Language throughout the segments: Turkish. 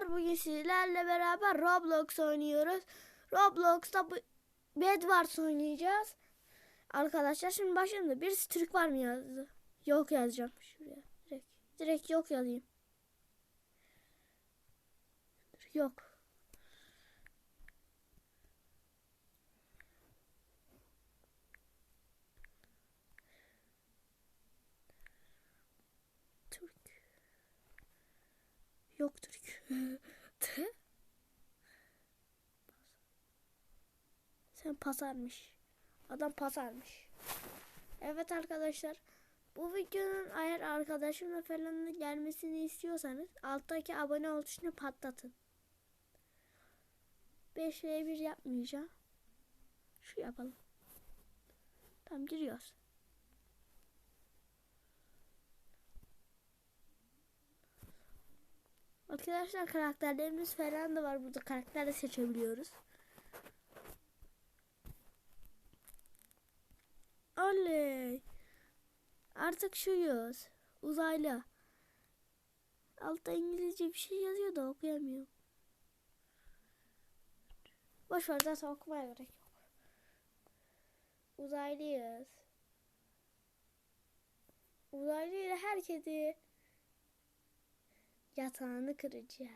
arkadaşlar. Bugün sizlerle beraber Roblox oynuyoruz. Roblox'ta bu Bedwars oynayacağız. Arkadaşlar şimdi başlayalım bir Türk var mı yazdı? Yok yazacağım şuraya. Direkt, direkt yok yazayım. Yok. Türk. Yok Türk. Sen pasarmış. Adam pasarmış. Evet arkadaşlar. Bu videonun eğer arkadaşımla falan gelmesini istiyorsanız alttaki abone ol tuşuna patlatın. 5 v 1 yapmayacağım. Şu yapalım. Tamam giriyoruz. Arkadaşlar karakterlerimiz falan da var. Burada karakter de seçebiliyoruz. Oley. Artık şuyuz. Uzaylı. Altta İngilizce bir şey yazıyor da okuyamıyorum. Boş ver zaten okumaya gerek yok. Uzaylıyız. Uzaylıyla herkesi yatağını kıracağız.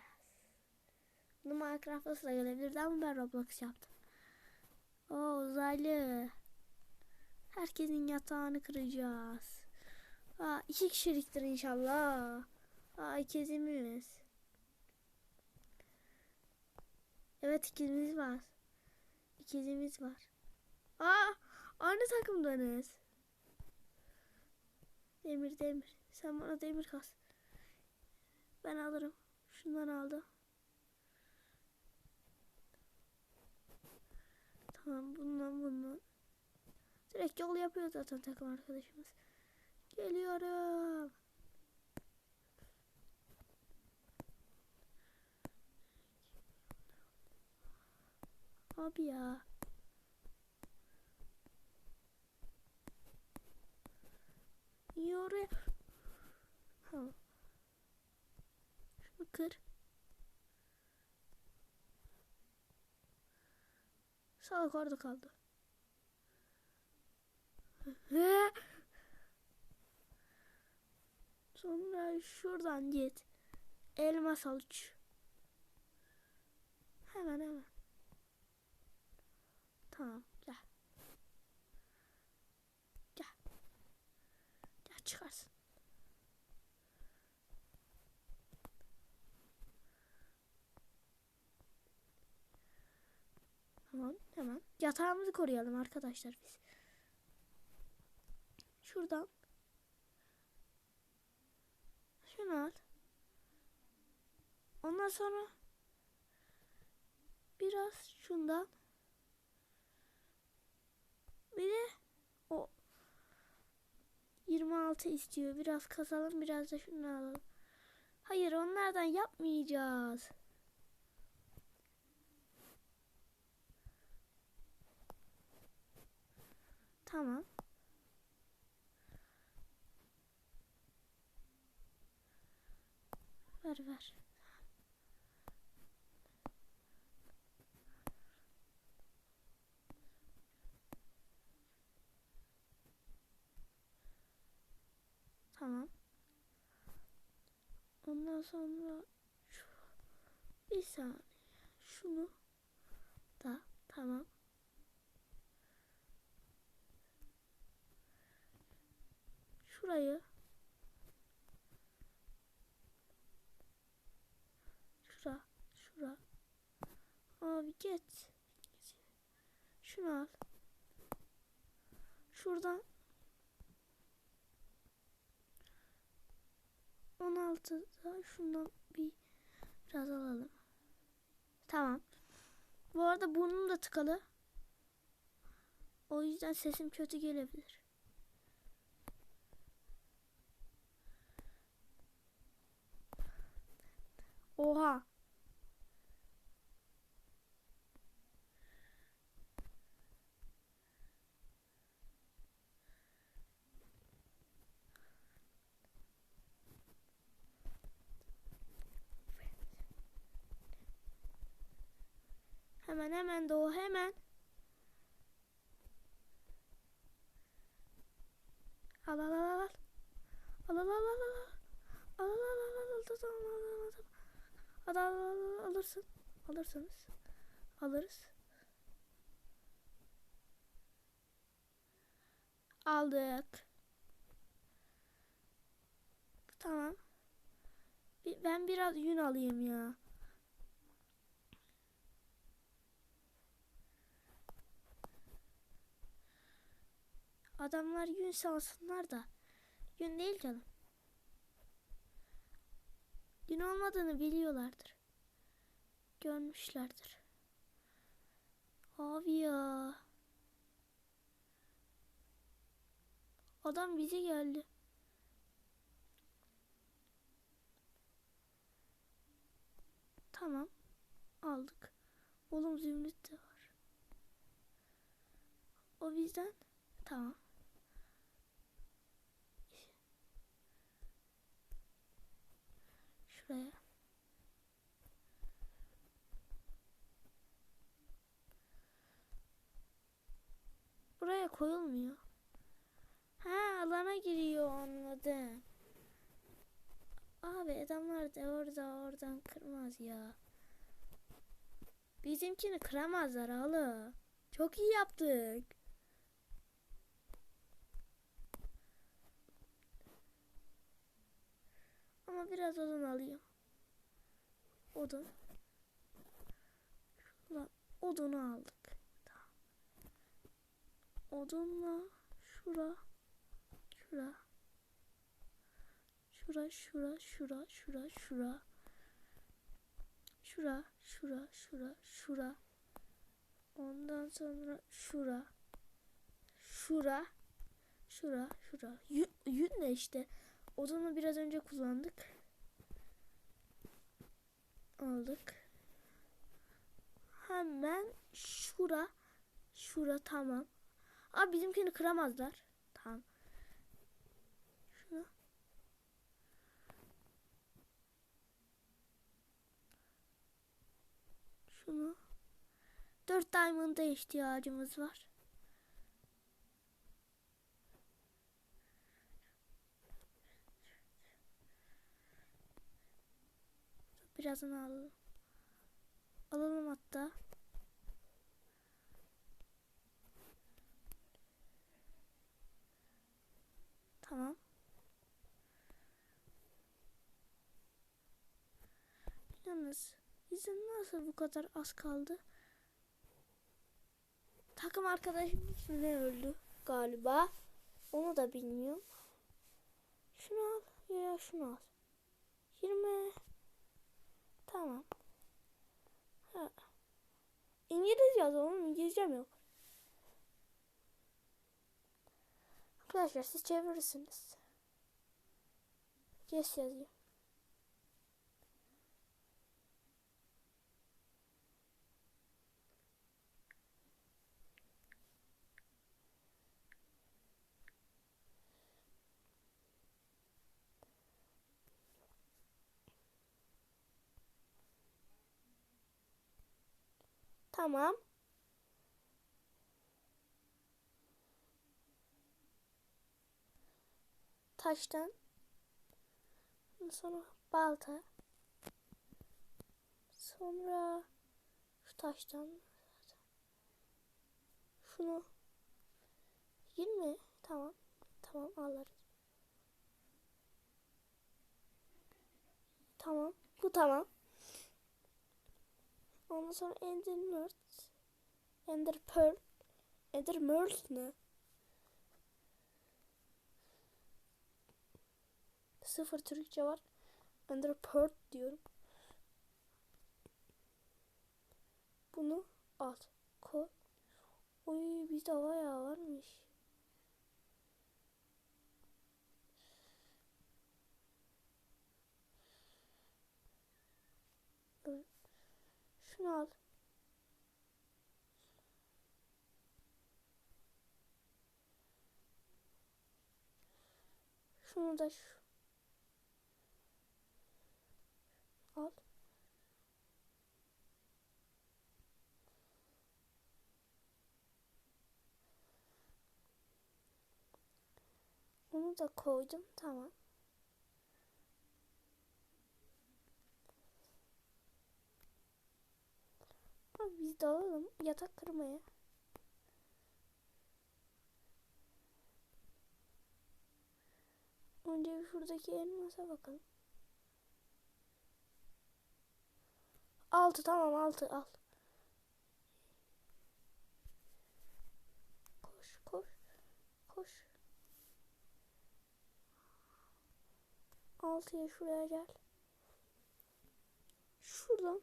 Bunu Minecraft'ta sıra gelebilirdi ama ben Roblox yaptım. O uzaylı. Herkesin yatağını kıracağız. Aa, iki kişiliktir inşallah. Aa, ikizimiz. Evet ikizimiz var. İkizimiz var. Aa, aynı takımdanız. Demir demir. Sen bana demir kas. Ben alırım. Şundan aldı. Tamam bundan bundan. Direkt yol yapıyor zaten takım arkadaşımız. Geliyorum. Abi ya. Niye oraya? Kır. Salak orada kaldı. Sonra şuradan git. Elmas al. Hemen hemen. Tamam gel. Gel. Gel çıkarsın. Tamam. Yatağımızı koruyalım arkadaşlar biz. Şuradan. Şunu al. Ondan sonra biraz şundan. Bir de o 26 istiyor. Biraz kasalım biraz da şunu alalım. Hayır onlardan yapmayacağız. Tamam. Ver ver. Tamam. Ondan sonra şu bir saniye şunu da tamam. Şurayı şura şura abi geç şunu al şuradan 16'da şundan bir biraz alalım. Tamam. Bu arada burnum da tıkalı. O yüzden sesim kötü gelebilir. Oha. Hemen hemen doğu hemen. Al al al al. Al al al al al. Al al al al alırsın. Alırsınız. Alırız. Aldık. Tamam. Ben biraz yün alayım ya. Adamlar yün salsınlar da. Yün değil canım. Yün olmadığını biliyorlardır. Görmüşlerdir. Abi ya. Adam bize geldi. Tamam. Aldık. Oğlum zümrüt de var. O bizden. Tamam. Şuraya. Buraya koyulmuyor. Ha alana giriyor anladım. Abi adamlar da orada oradan kırmaz ya. Bizimkini kıramazlar halı. Çok iyi yaptık. Ama biraz odun alayım. Odun. Şuradan odunu aldık. Tamam. Odunla şura. Şura. Şura, şura, şura, şura, şura. Şura, şura, şura, şura. Ondan sonra şura. Şura. Şura, şura. Yün, yün işte. Odunu biraz önce kullandık. Aldık. Hemen şura. Şura tamam. Abi bizimkini kıramazlar. Tamam. Şunu. Şunu. Dört diamond'a ihtiyacımız var. Birazdan alalım. Alalım hatta. Tamam. Yalnız bizim nasıl bu kadar az kaldı? Takım arkadaşımız ne öldü galiba. Onu da bilmiyorum. Şunu al ya şunu al. 20 Tamam. Ha. İngilizce yazalım. İngilizcem yok. Arkadaşlar siz çevirirsiniz. Yes yazıyor. Tamam. Taştan. Sonra balta. Sonra şu taştan. Şunu. 20. Tamam. Tamam alırız. Tamam. Bu tamam. Ondan sonra Ender Nerd. Ender Pearl. Ender Merl ne? Sıfır Türkçe var. Ender Pearl diyorum. Bunu al. Koy. Oy bizde bayağı varmış. Şunu al. Şunu da şu. Al. Onu da koydum. Tamam. Abi biz de alalım yatak kırmaya. Önce bir şuradaki elmasa bakalım. Altı tamam altı al. Koş koş koş. Altıya şuraya gel. Şuradan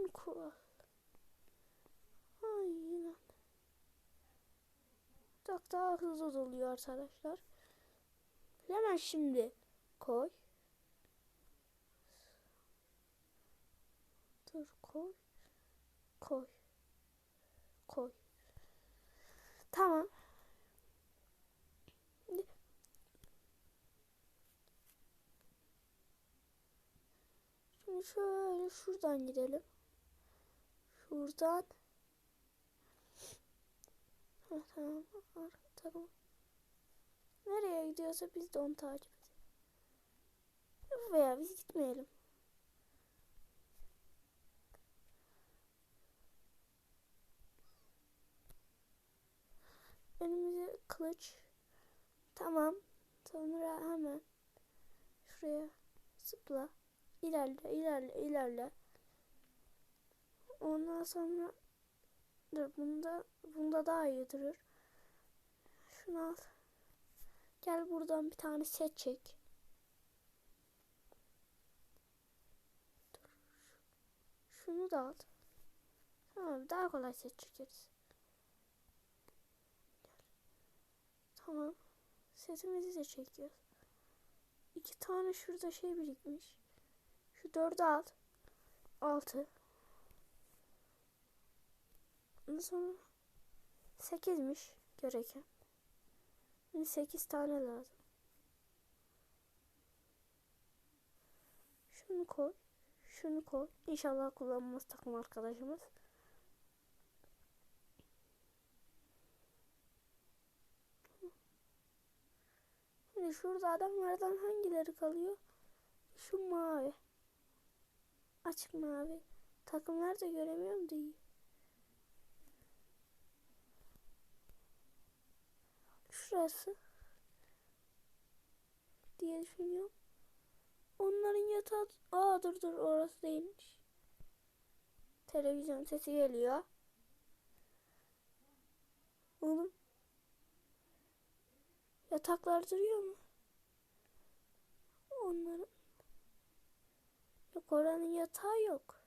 şunu koy. Aynen. Çok daha hızlı doluyor arkadaşlar. Hemen şimdi koy. Dur koy. Koy. Koy. Tamam. Şimdi şöyle şuradan gidelim. Şuradan. Ha, tamam. Tamam. Nereye gidiyorsa biz de onu takip edelim. Veya biz gitmeyelim. Önümüze kılıç. Tamam. Sonra hemen şuraya zıpla. İlerle, ilerle, ilerle. Ondan sonra dur bunda bunda daha iyi durur. Şunu al. Gel buradan bir tane set çek. Dur. Şunu da al. Tamam daha kolay set çekeriz. Tamam. Setimizi de çekiyoruz. İki tane şurada şey birikmiş. Şu dördü al. Altı. Sonra sekizmiş gereken. Şimdi sekiz tane lazım. Şunu koy. Şunu koy. İnşallah kullanmaz takım arkadaşımız. Şimdi şurada adamlardan hangileri kalıyor? Şu mavi. Açık mavi. Takımlar da göremiyorum da iyi. Şurası. Diye düşünüyorum. Onların yatağı... Aa dur dur orası değilmiş. Televizyon sesi geliyor. Oğlum. Yataklar duruyor mu? Onların. Yok oranın yatağı yok.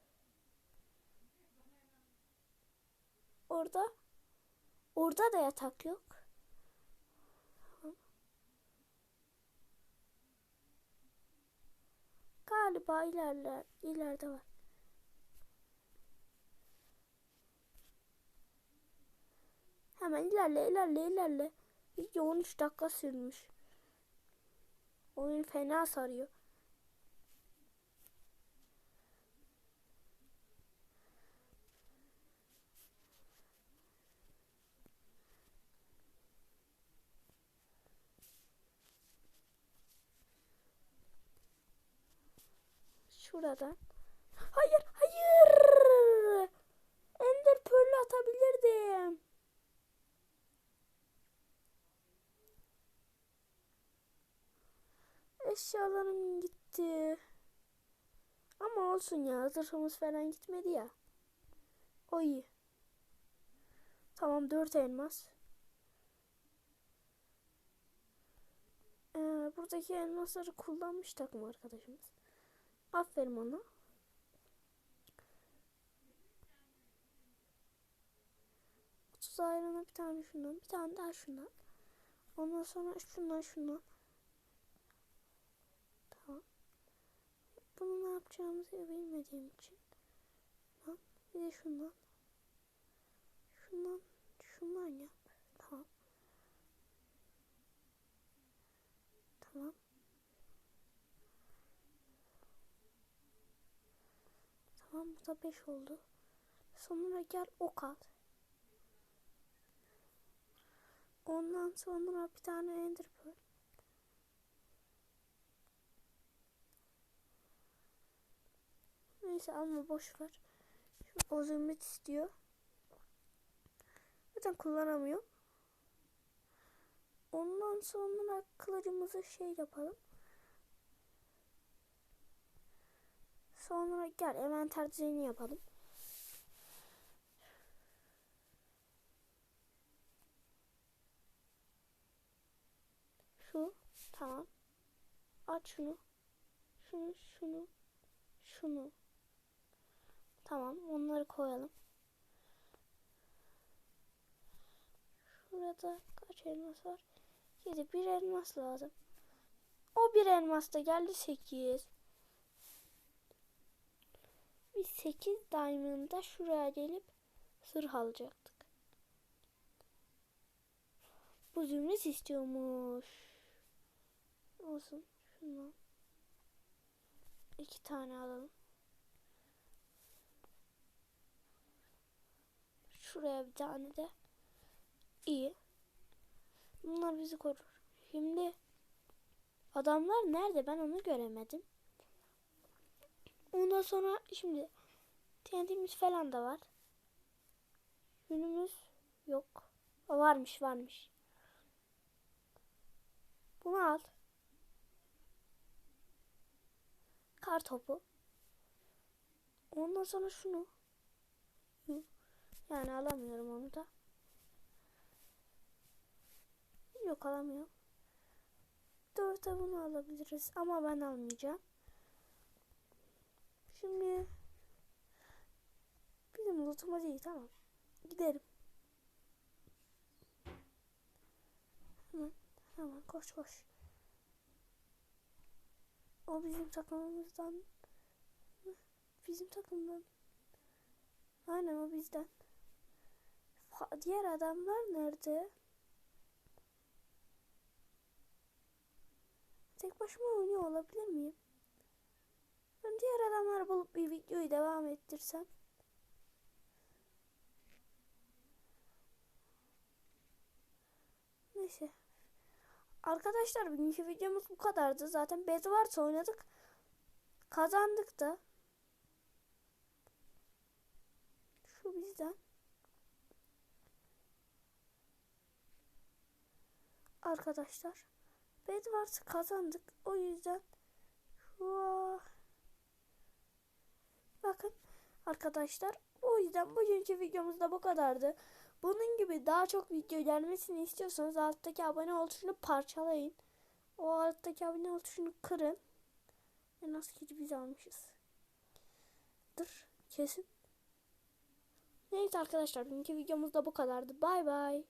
Orada. Orada da yatak yok. Galiba ilerler, ileride var. Hemen ilerle, ilerle, ilerle. Video 13 dakika sürmüş. Oyun fena sarıyor. Şuradan. Hayır, hayır. Ender Pearl atabilirdim. Eşyalarım gitti. Ama olsun ya. Zırhımız falan gitmedi ya. O iyi. Tamam dört elmas. Ee, buradaki elmasları kullanmış takım arkadaşımız. Aferin ona. Otuz ayrına bir tane şundan. Bir tane daha şundan. Ondan sonra şundan şundan. Tamam. Bunu ne yapacağımızı bilmediğim için. Tamam. Bir de şundan. Şundan. Şundan yap. Tamam. Tamam. Tamam bu da 5 oldu. Sonra gel ok at. Ondan sonra bir tane ender pearl. Neyse alma boş ver. Şu o zümrüt istiyor. Zaten kullanamıyor. Ondan sonra kılıcımızı şey yapalım. Sonra gel envanter düzeni yapalım. Şu tamam. Aç şunu. Şunu şunu şunu. Tamam onları koyalım. Şurada kaç elmas var? 7 bir elmas lazım. O bir elmas da geldi 8. Biz 8 diamond'da şuraya gelip zırh alacaktık. Bu zümrüt istiyormuş. Olsun. Şundan. iki tane alalım. Şuraya bir tane de. İyi. Bunlar bizi korur. Şimdi adamlar nerede? Ben onu göremedim. Ondan sonra şimdi TNT'miz falan da var. Yünümüz yok. O varmış varmış. Bunu al. Kar topu. Ondan sonra şunu. Yani alamıyorum onu da. Yok alamıyorum. Dörtte bunu alabiliriz ama ben almayacağım. Şimdi bizim lootuma değil tamam. Gidelim. Hemen hemen koş koş. O bizim takımımızdan mı? Bizim takımdan. Aynen o bizden. Fa- Diğer adamlar nerede? Tek başıma oynuyor olabilir miyim? Ben diğer adamları bulup bir videoyu devam ettirsem. Neyse. Arkadaşlar bugünkü videomuz bu kadardı. Zaten Bedwars oynadık. Kazandık da. Şu bizden. Arkadaşlar. Bedwars'ı kazandık. O yüzden şu Bakın arkadaşlar o yüzden bugünkü videomuz da bu kadardı. Bunun gibi daha çok video gelmesini istiyorsanız alttaki abone ol tuşunu parçalayın. O alttaki abone ol tuşunu kırın. En az ki biz almışız. Dur kesin. Neyse arkadaşlar bugünkü videomuz da bu kadardı. Bay bay.